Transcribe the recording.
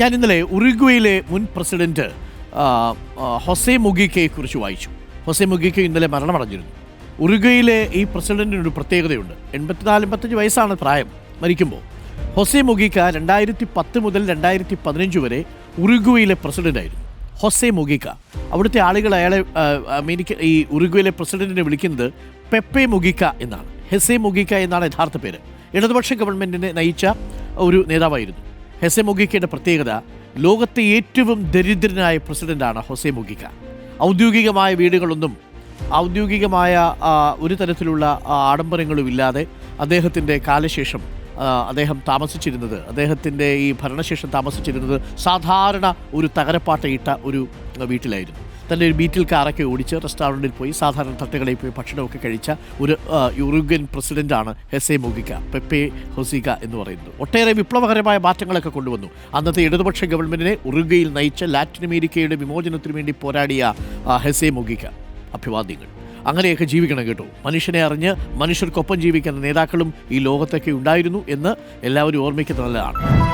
ഞാൻ ഇന്നലെ ഉറുഗ്വയിലെ മുൻ പ്രസിഡന്റ് ഹൊസെ മുഗിക്കയെ കുറിച്ച് വായിച്ചു. ഹൊസെ മുഗിക്ക ഇന്നലെ മരണമടഞ്ഞിരുന്നു. ഉറുഗ്വയിലെ ഈ പ്രസിഡന്റിനൊരു പ്രത്യേകതയുണ്ട്. എൺപത്തിനാല് എൺപത്തഞ്ച് വയസ്സാണ് പ്രായം മരിക്കുമ്പോൾ. ഹൊസെ മുഗിക്ക രണ്ടായിരത്തി പത്ത് മുതൽ രണ്ടായിരത്തി പതിനഞ്ച് വരെ ഉറുഗ്വയിലെ പ്രസിഡന്റായിരുന്നു. Jose Mujica. അവിടുത്തെ ആളുകൾ അയാളെ അമേരിക്ക ഈ ഉറുഗ്വയിലെ പ്രസിഡന്റിനെ വിളിക്കുന്നത് പെപ്പെ മുഗിക്ക എന്നാണ്. ഹെസെ മുഗിക്ക എന്നാണ് യഥാർത്ഥ പേര്. ഇടതുപക്ഷ ഗവൺമെന്റിനെ നയിച്ച ഒരു നേതാവായിരുന്നു. ഹെസെ മുഗിക്കയുടെ പ്രത്യേകത ലോകത്തെ ഏറ്റവും ദരിദ്രനായ പ്രസിഡന്റാണ് ഹൊസെ മുഗിക്ക. ഔദ്യോഗികമായ വീടുകളൊന്നും ഔദ്യോഗികമായ ഒരു തരത്തിലുള്ള ആഡംബരങ്ങളും ഇല്ലാതെ അദ്ദേഹത്തിന്റെ കാലശേഷം അദ്ദേഹം താമസിച്ചിരുന്നത് അദ്ദേഹത്തിന്റെ ഈ ഭരണശേഷം താമസിച്ചിരുന്നത് സാധാരണ ഒരു തകരപ്പാട്ടയിട്ട ഒരു വീട്ടിലായിരുന്നു. തന്റെ ഒരു ബീറ്റിൽ കാറൊക്കെ ഓടിച്ച് റെസ്റ്റോറന്റിൽ പോയി സാധാരണ തട്ടുകളിൽ പോയി ഭക്ഷണമൊക്കെ കഴിച്ച ഒരു യൂറോപ്യൻ പ്രസിഡന്റാണ് ഹെസെ മുഗിക്ക പെപ്പെ ഹൊസിക എന്ന് പറയുന്നത്. ഒട്ടേറെ വിപ്ലവകരമായ മാറ്റങ്ങളൊക്കെ കൊണ്ടുവന്നു. അന്നത്തെ ഇടതുപക്ഷ ഗവൺമെന്റിനെ ഉറുഗ്വയിൽ നയിച്ച ലാറ്റിൻ അമേരിക്കയുടെ വിമോചനത്തിന് വേണ്ടി പോരാടിയ ഹെസെ മുഗിക്ക. അഭിവാദ്യങ്ങൾ. അങ്ങനെയൊക്കെ ജീവിക്കണം കേട്ടോ. മനുഷ്യനെ അറിഞ്ഞ് മനുഷ്യർക്കൊപ്പം ജീവിക്കുന്ന നേതാക്കളും ഈ ലോകത്തൊക്കെ ഉണ്ടായിരുന്നു എന്ന് എല്ലാവരും ഓർമ്മിക്കുന്നത് നല്ലതാണ്.